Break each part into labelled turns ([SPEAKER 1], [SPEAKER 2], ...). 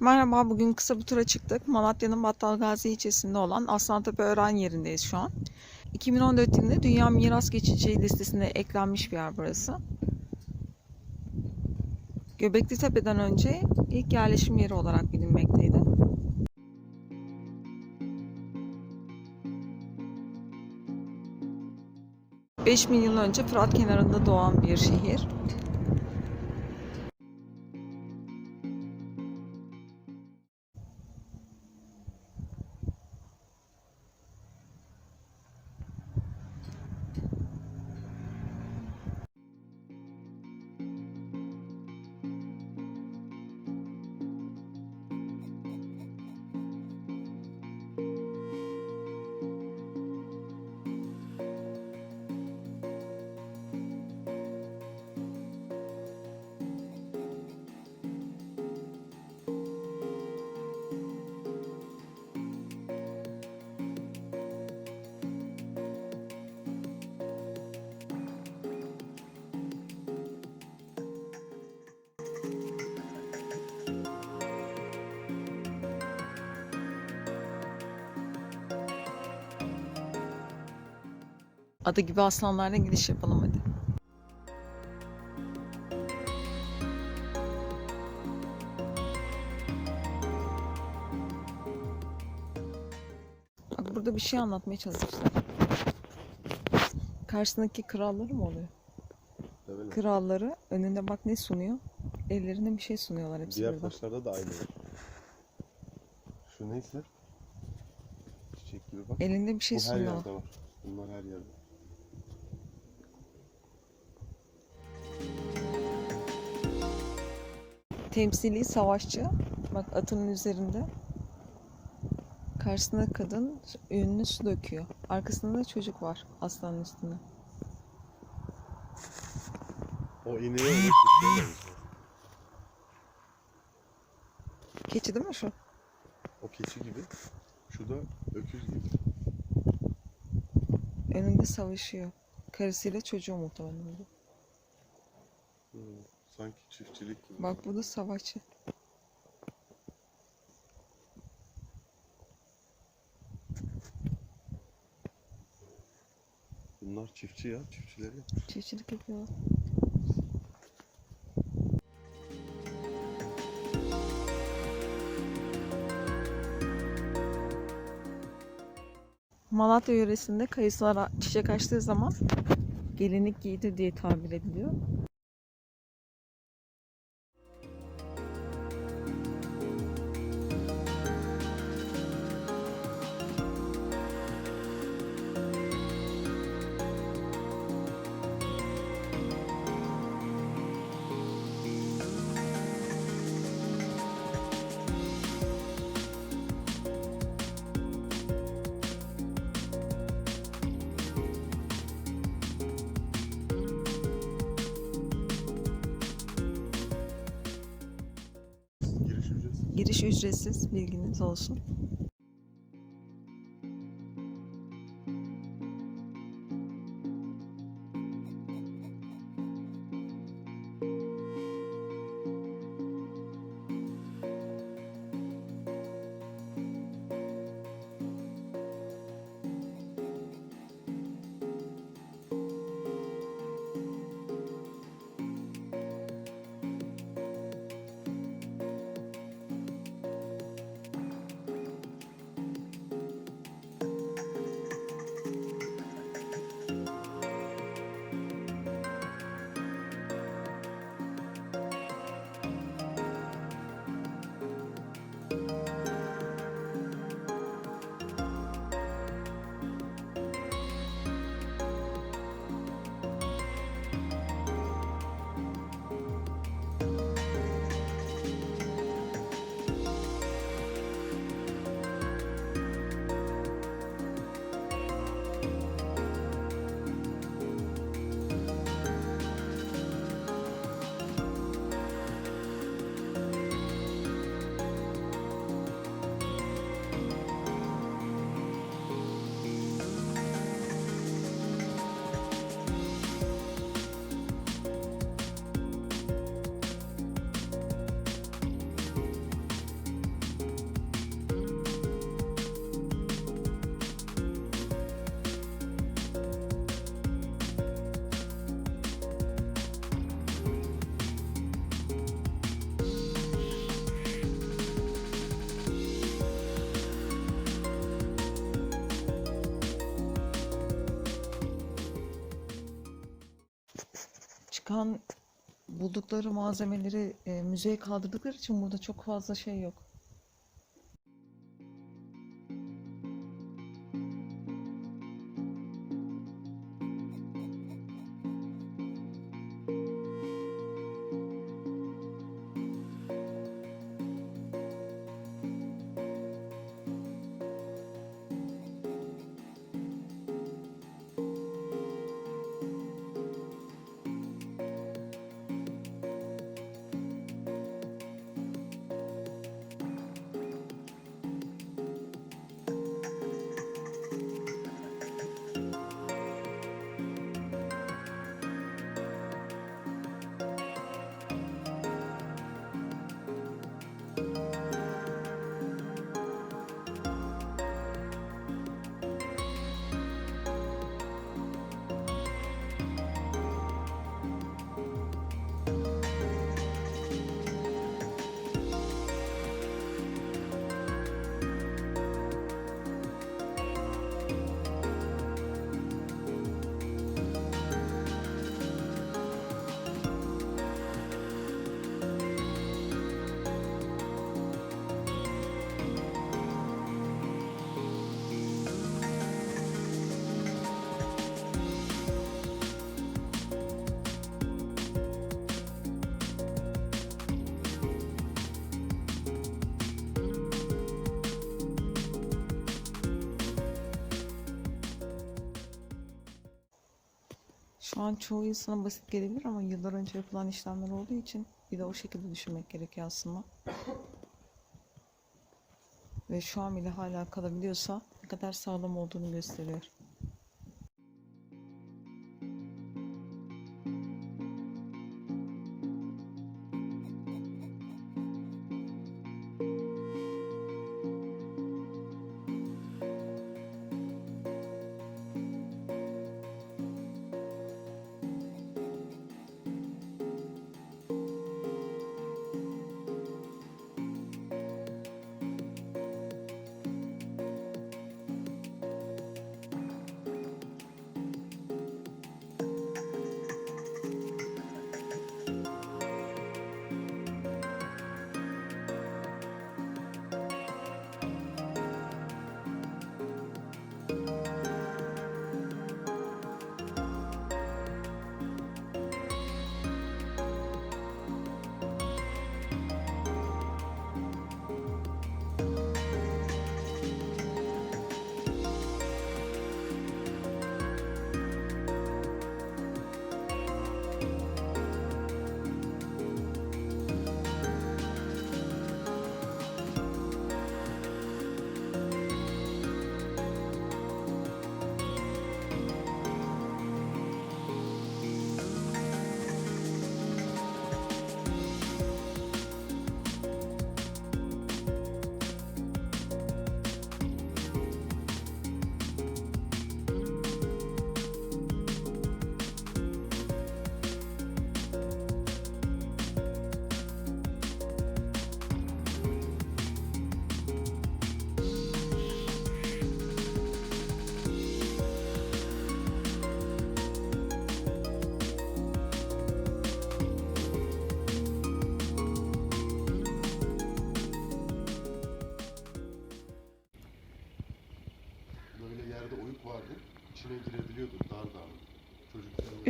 [SPEAKER 1] Merhaba, bugün kısa bir tura çıktık. Malatya'nın Battalgazi ilçesinde olan Aslantepe Öğren yerindeyiz şu an. 2014 yılında Dünya Miras Geçici listesine eklenmiş bir yer burası. Göbekli Tepe'den önce ilk yerleşim yeri olarak bilinmekteydi. Bin yıl önce Fırat kenarında doğan bir şehir. Adı gibi aslanlarla gidiş yapalım hadi. Bak burada bir şey anlatmaya çalışmışlar. Karşısındaki kralları mı oluyor?
[SPEAKER 2] Tabii.
[SPEAKER 1] Kralları önünde bak ne sunuyor? Ellerinde bir şey sunuyorlar hepsi
[SPEAKER 2] Diğer
[SPEAKER 1] burada.
[SPEAKER 2] taşlarda da aynı. Şu neyse. Çiçek gibi bak.
[SPEAKER 1] Elinde bir şey
[SPEAKER 2] Bu her
[SPEAKER 1] sunuyor.
[SPEAKER 2] yerde var. Bunlar her yerde.
[SPEAKER 1] Temsili savaşçı. Bak atının üzerinde. Karşısında kadın önüne su döküyor. Arkasında da çocuk var aslanın üstünde.
[SPEAKER 2] O ineğe onu sıçrayamayız.
[SPEAKER 1] Keçi değil mi şu?
[SPEAKER 2] O keçi gibi. Şu da öküz gibi.
[SPEAKER 1] Önünde savaşıyor. Karısıyla çocuğu muhtemelen.
[SPEAKER 2] Hmm, Sanki çiftçilik gibi.
[SPEAKER 1] Bak bu da savaşçı.
[SPEAKER 2] Bunlar çiftçi ya. Çiftçileri.
[SPEAKER 1] Çiftçilik yapıyor. Malatya yöresinde kayısılar çiçek açtığı zaman gelinlik giydi diye tabir ediliyor.
[SPEAKER 2] Giriş ücretsiz.
[SPEAKER 1] Bilginiz olsun. Çıkan buldukları malzemeleri e, müzeye kaldırdıkları için burada çok fazla şey yok. An çoğu insana basit gelebilir ama yıllar önce yapılan işlemler olduğu için bir de o şekilde düşünmek gerekiyor aslında. Ve şu an bile hala kalabiliyorsa ne kadar sağlam olduğunu gösteriyor.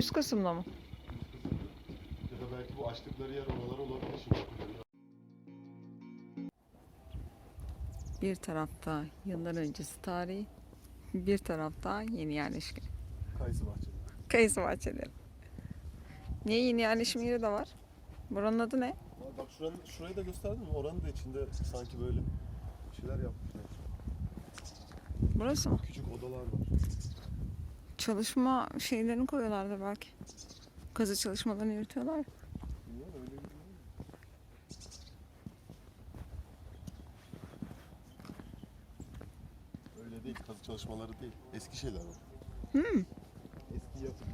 [SPEAKER 1] Üst kısımda mı?
[SPEAKER 2] Ya da belki bu açtıkları yer oralar olabilir şimdi.
[SPEAKER 1] Bir tarafta yıllar öncesi tarihi, bir tarafta yeni yerleşke.
[SPEAKER 2] Kayısı bahçeli.
[SPEAKER 1] Kayısı bahçeleri. Niye yeni yerleşim yeri de var? Buranın adı ne?
[SPEAKER 2] Aa, Bak şuranın, şurayı da gösterdin mi? Oranın da içinde sanki böyle bir şeyler yapmışlar.
[SPEAKER 1] Burası mı?
[SPEAKER 2] Küçük odalar var.
[SPEAKER 1] Çalışma şeylerini koyuyorlardır belki. Kazı çalışmalarını yürütüyorlar.
[SPEAKER 2] Öyle değil, kazı çalışmaları değil. Eski şeyler var.
[SPEAKER 1] Hmm.
[SPEAKER 2] Eski yapı.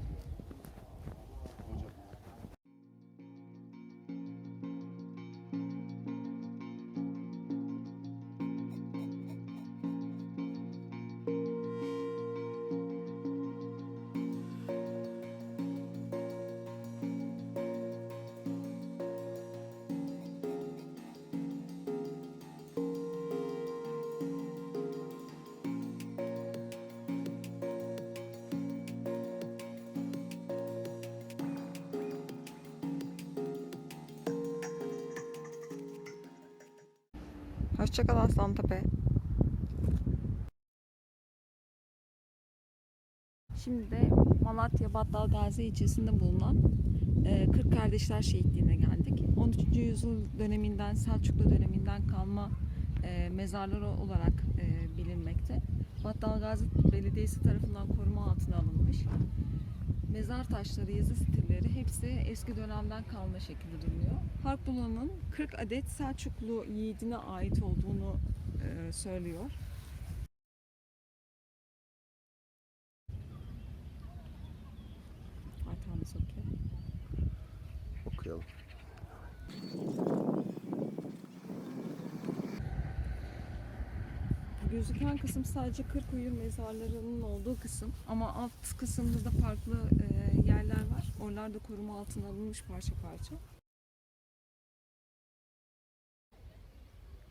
[SPEAKER 1] Hoşçakal Aslantepe. Şimdi de Malatya Battal Gazi ilçesinde bulunan e, 40 Kardeşler Şehitliği'ne geldik. 13. yüzyıl döneminden, Selçuklu döneminden kalma e, mezarları olarak e, bilinmekte. Battal Gazi Belediyesi tarafından koruma altına alınmış. Mezar taşları, yazı stilleri hepsi eski dönemden kalma şekilde duruyor. Harp Bula'nın 40 adet Selçuklu yiğidine ait olduğunu e, söylüyor.
[SPEAKER 2] Okuyalım.
[SPEAKER 1] Gözüken kısım sadece Kırkuyur mezarlarının olduğu kısım ama alt kısımda da farklı e, yerler var. Oralar da koruma altına alınmış parça parça.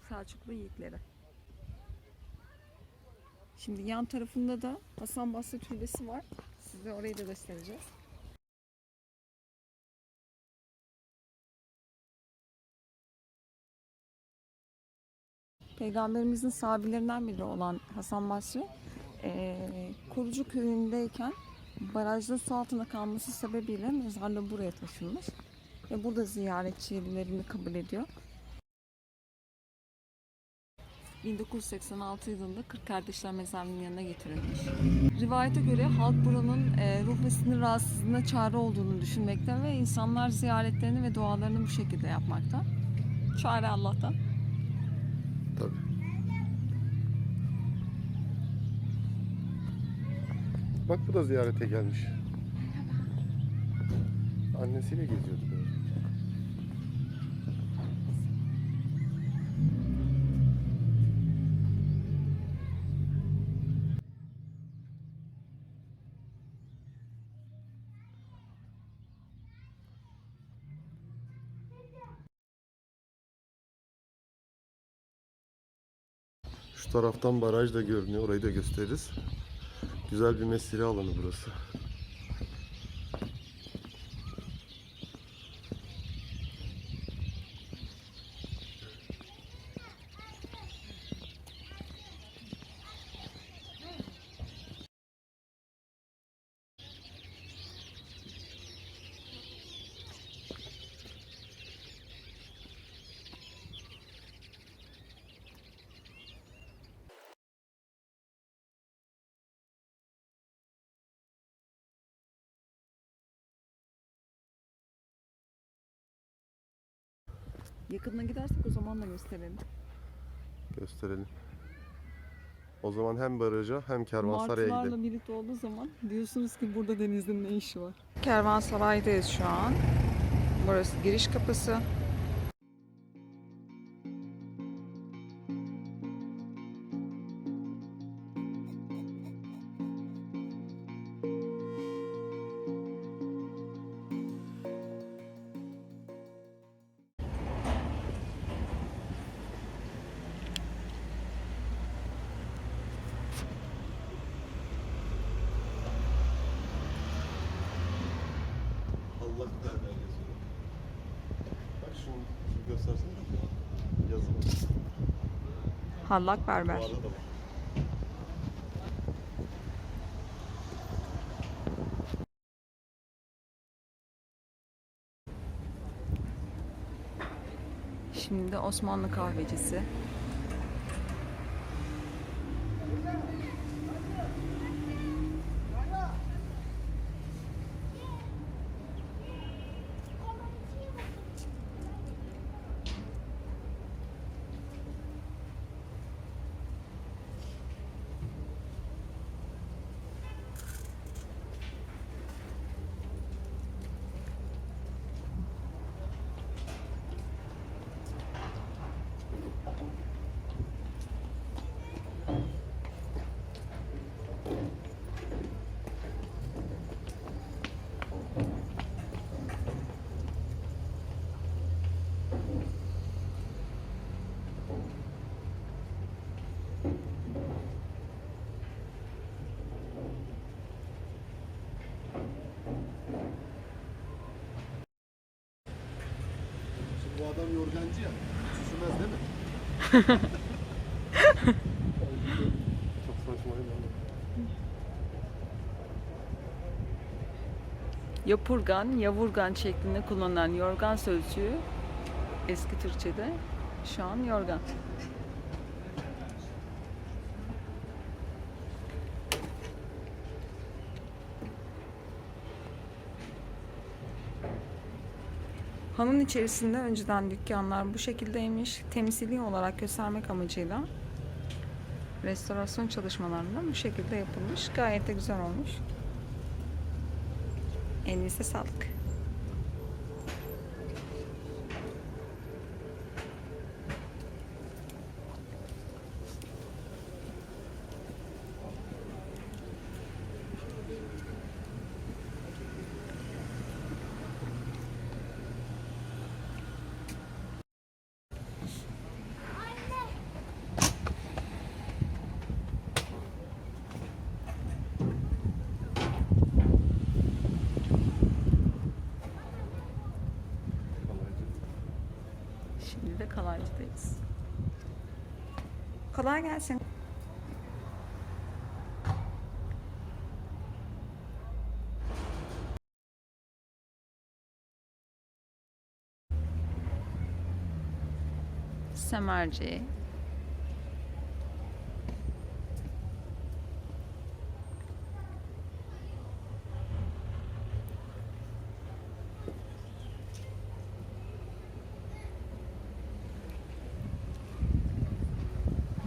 [SPEAKER 1] Selçuklu yiğitleri. Şimdi yan tarafında da Hasan Basri Türbesi var. Size orayı da göstereceğiz. Peygamberimizin sahabilerinden biri olan Hasan Basri eee Kurucu köyündeyken barajda su altında kalması sebebiyle mezarlığı buraya taşınmış ve burada ziyaretçilerini kabul ediyor. 1986 yılında 40 Kardeşler Mezarlığı'nın yanına getirilmiş. Rivayete göre halk buranın e, ruh ve sinir rahatsızlığına çare olduğunu düşünmekte ve insanlar ziyaretlerini ve dualarını bu şekilde yapmakta. Çare Allah'tan.
[SPEAKER 2] Tabii. Bak bu da ziyarete gelmiş. Annesiyle geziyordu taraftan baraj da görünüyor. Orayı da gösteririz. Güzel bir mesire alanı burası.
[SPEAKER 1] Yakınına gidersek o zaman da gösterelim.
[SPEAKER 2] Gösterelim. O zaman hem baraja hem kervansaraya gidelim.
[SPEAKER 1] Martılarla birlikte olduğu zaman diyorsunuz ki burada denizin ne işi var? Kervansaray'dayız şu an. Burası giriş kapısı. Hallak Berber. Şimdi Osmanlı kahvecisi.
[SPEAKER 2] Şimdi bu adam yorgancı ya. Süzülmez değil mi? Çok saçma değil mi?
[SPEAKER 1] Yapurgan, yavurgan şeklinde kullanılan yorgan sözcüğü eski Türkçe'de şu an yorgan. Hanın içerisinde önceden dükkanlar bu şekildeymiş. Temsili olarak göstermek amacıyla restorasyon çalışmalarında bu şekilde yapılmış. Gayet de güzel olmuş. Elinize sağlık. Kalaycıdayız. Kolay gelsin. Semerci.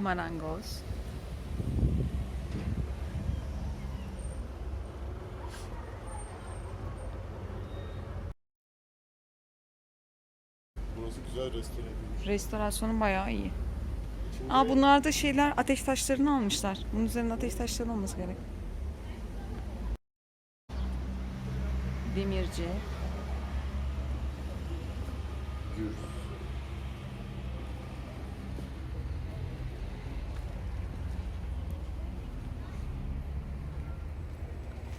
[SPEAKER 1] Marangoz.
[SPEAKER 2] Burası güzel restore edilmiş.
[SPEAKER 1] Restorasyonu bayağı iyi.
[SPEAKER 2] İçinde
[SPEAKER 1] Aa bunlar da şeyler ateş taşlarını almışlar. Bunun üzerinde ateş taşları olması gerek. Demirci.
[SPEAKER 2] gür.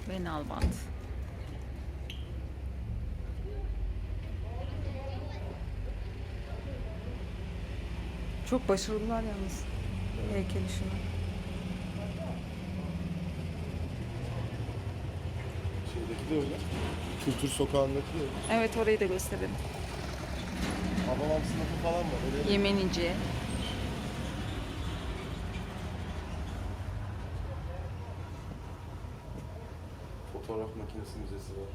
[SPEAKER 1] ve nalbant. Çok başarılılar yalnız heykel işine.
[SPEAKER 2] Şeydeki de öyle. Kültür sokağındaki de öyle.
[SPEAKER 1] Evet orayı da gösterelim.
[SPEAKER 2] Havalam sınıfı falan var. Öyle
[SPEAKER 1] Yemenici.
[SPEAKER 2] fotoğraf makinesi müzesi var.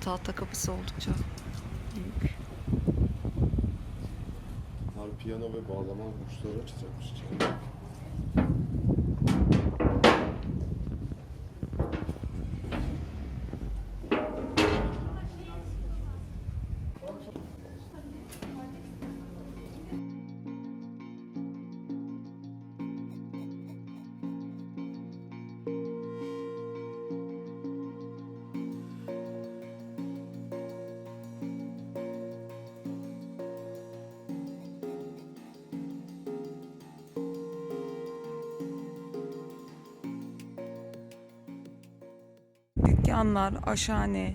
[SPEAKER 1] Tahta kapısı oldukça büyük.
[SPEAKER 2] Har piyano ve bağlama bursları açacakmış
[SPEAKER 1] Dükkanlar, aşhane.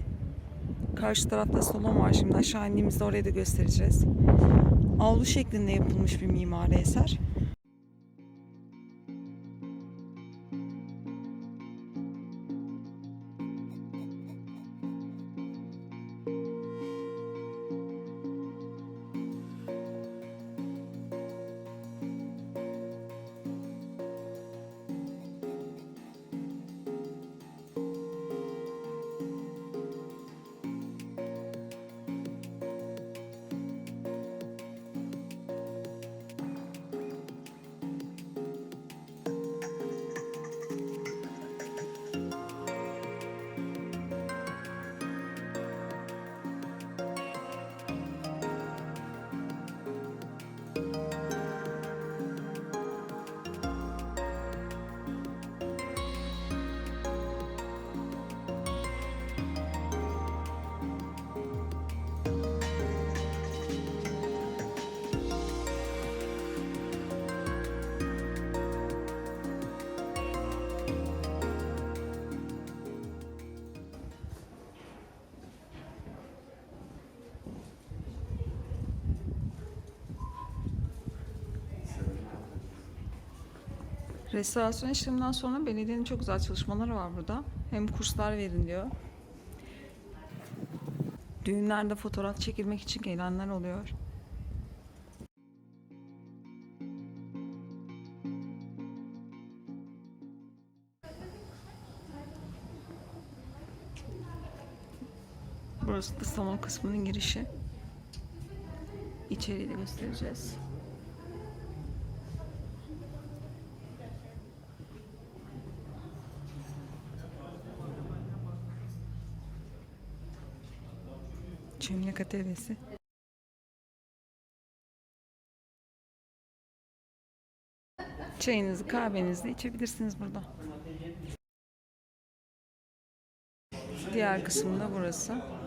[SPEAKER 1] Karşı tarafta salon var. Şimdi aşağı indiğimizde orayı da göstereceğiz. Avlu şeklinde yapılmış bir mimari eser. Restorasyon işleminden sonra belediyenin çok güzel çalışmaları var burada. Hem kurslar veriliyor. Düğünlerde fotoğraf çekilmek için gelenler oluyor. Burası da salon kısmının girişi. İçeriği de göstereceğiz. Çömlek atölyesi. Çayınızı, kahvenizi içebilirsiniz burada. Diğer kısmı da burası.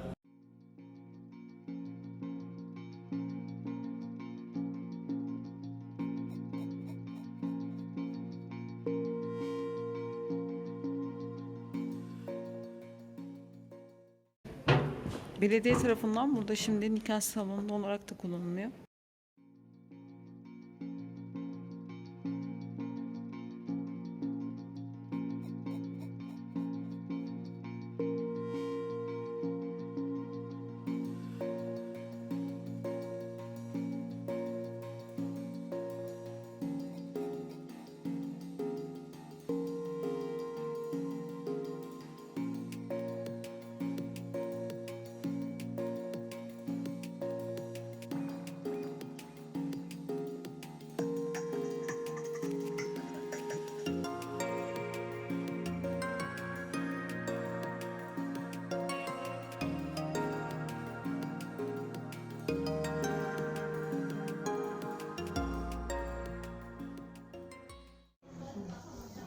[SPEAKER 1] Belediye tarafından burada şimdi nikah salonu olarak da kullanılıyor.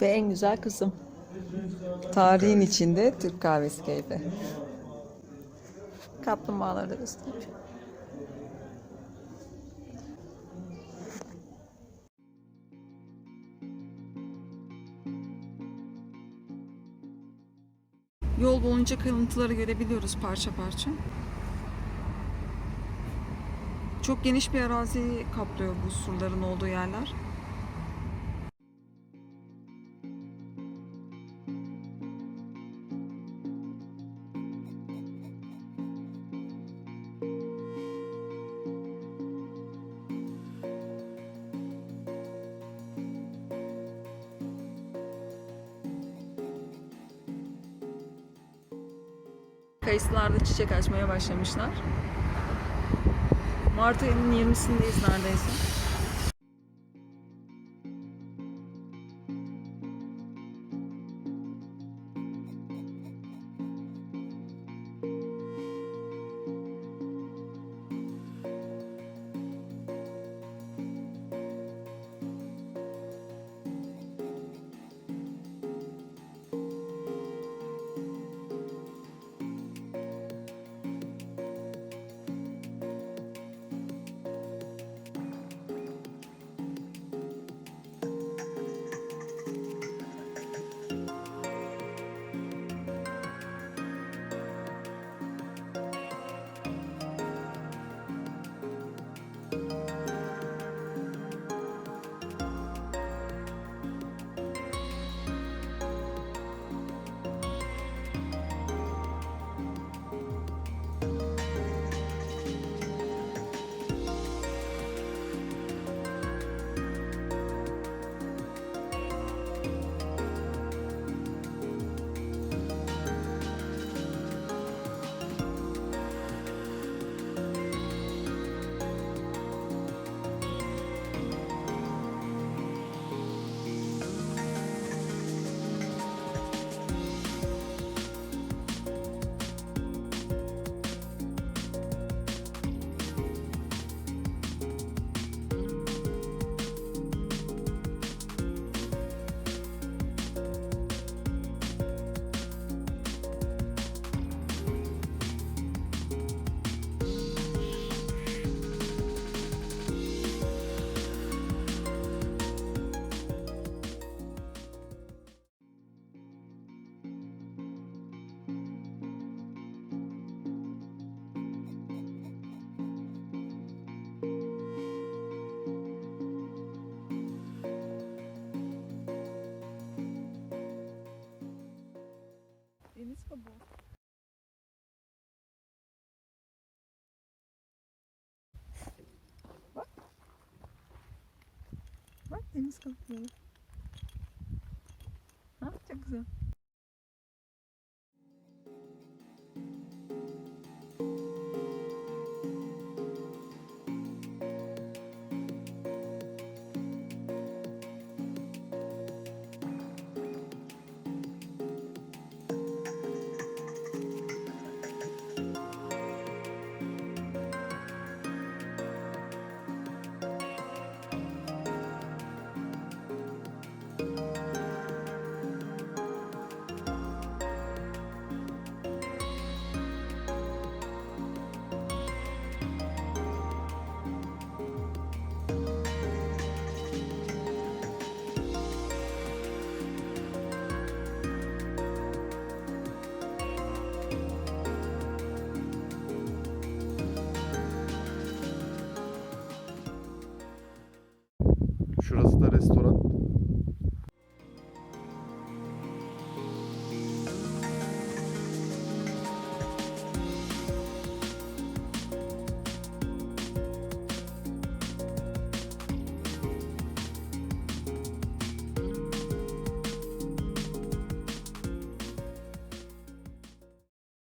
[SPEAKER 1] Ve en güzel kısım. Tarihin içinde Türk kahvesi keyfi. Kaplumbağaları da göstereyim. Yol boyunca kalıntıları görebiliyoruz parça parça. Çok geniş bir arazi kaplıyor bu surların olduğu yerler. Çiçek açmaya başlamışlar. Mart ayının 20'sindeyiz neredeyse. Я не сколкнула.
[SPEAKER 2] А, так за.